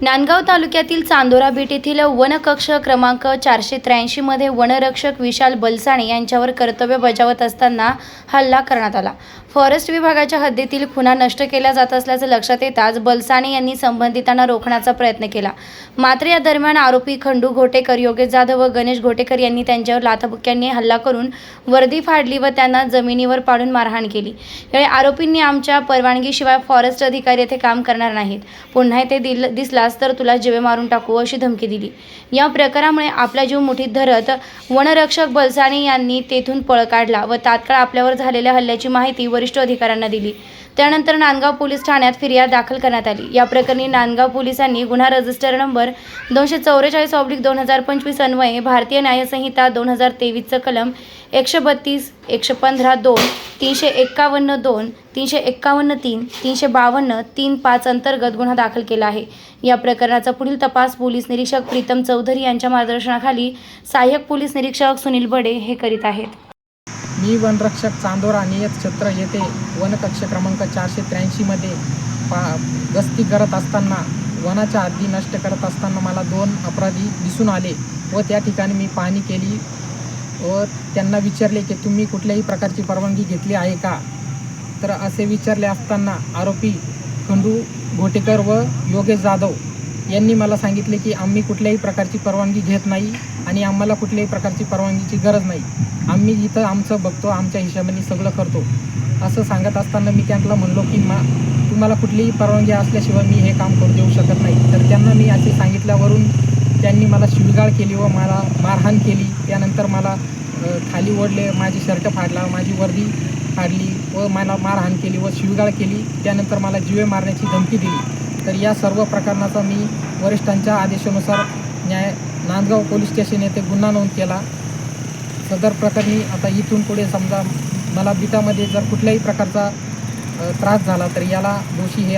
नांदगाव तालुक्यातील चांदोरा बीट येथील वनकक्ष क्रमांक चारशे त्र्याऐंशीमध्ये वनरक्षक विशाल बलसाणे यांच्यावर कर्तव्य बजावत असताना हल्ला करण्यात आला. फॉरेस्ट विभागाच्या हद्दीतील खुणा नष्ट केल्या जात असल्याचं लक्षात येताच बलसाणे यांनी संबंधितांना रोखण्याचा प्रयत्न केला. मात्र या दरम्यान आरोपी खंडू घोटेकर योगेश जाधव व गणेश घोटेकर यांनी त्यांच्यावर लाथबुक्यांनी हल्ला करून वर्दी फाडली व त्यांना जमिनीवर पाडून मारहाण केली. यावेळी आरोपींनी आमच्या परवानगीशिवाय फॉरेस्ट अधिकारी येथे काम करणार नाहीत. पुन्हा येथे दिल दिसला केलास तर तुला जीवे मारून टाकू अशी धमकी दिली. या प्रकारामुळे आपला जीव मुठीत धरत वनरक्षक बलसाणे यांनी तेथून पळ काढला व तात्काळ आपल्यावर झालेल्या हल्ल्याची माहिती वरिष्ठ अधिकाऱ्यांना दिली. त्यानंतर नांदगाव पोलीस ठाण्यात फिर्याद दाखल करण्यात आली. या प्रकरणी नांदगाव पोलिसांनी गुन्हा रजिस्टर नंबर दोनशे चौवेचाळीस ऑब्लिक दोन हजार पंचवीस अन्वये भारतीय न्यायसंहिता दोन हजार तेवीसचं कलम एकशे बत्तीस एकशे पंधरा दोन तीनशे एक्कावन्न दोन तीनशे एक्कावन्न तीन तीनशे बावन्न तीन पाच अंतर्गत गुन्हा दाखल केला आहे. या प्रकरणाचा पुढील तपास पोलीस निरीक्षक प्रीतम चौधरी यांच्या मार्गदर्शनाखाली सहाय्यक पोलीस निरीक्षक सुनील बडे हे करीत आहेत. मी वनरक्षक चांदोरा नियतक्षेत्र येथे वनकक्ष क्रमांक चारशे त्र्याऐंशीमध्ये पा गस्ती करत असताना वनाच्या हद्दी नष्ट करत असताना मला दोन अपराधी दिसून आले व त्या ठिकाणी मी पाहणी केली व त्यांना विचारले की तुम्ही कुठल्याही प्रकारची परवानगी घेतली आहे का? तर असे विचारले असताना आरोपी खंडू घोटेकर व योगेश जाधव यांनी मला सांगितले की आम्ही कुठल्याही प्रकारची परवानगी घेत नाही आणि आम्हाला कुठल्याही प्रकारची परवानगीची गरज नाही. आम्ही इथं आमचं बघतो आमच्या हिशोबाने सगळं करतो. असं सांगत असताना मी त्यांना म्हणलो की मा तुम्हाला कुठलीही परवानगी असल्याशिवाय मी हे काम करू देऊ शकत नाही. तर त्यांना मी असे सांगितल्यावरून त्यांनी मला शिवीगाळ केली व मला मारहाण केली. त्यानंतर मला खाली ओढले माझी शर्ट फाडला माझी वर्दी फाडली व मला मारहाण केली व शिवीगाळ केली. त्यानंतर मला जीवे मारण्याची धमकी दिली. तर या सर्व प्रकरणाचा मी वरिष्ठांच्या आदेशानुसार न्याय नांदगाव पोलीस स्टेशन येथे गुन्हा नोंद केला. सदर प्रकरणी आता इथून पुढे समजा मला बिटामध्ये जर कुठल्याही प्रकारचा त्रास झाला तर याला दोषी हे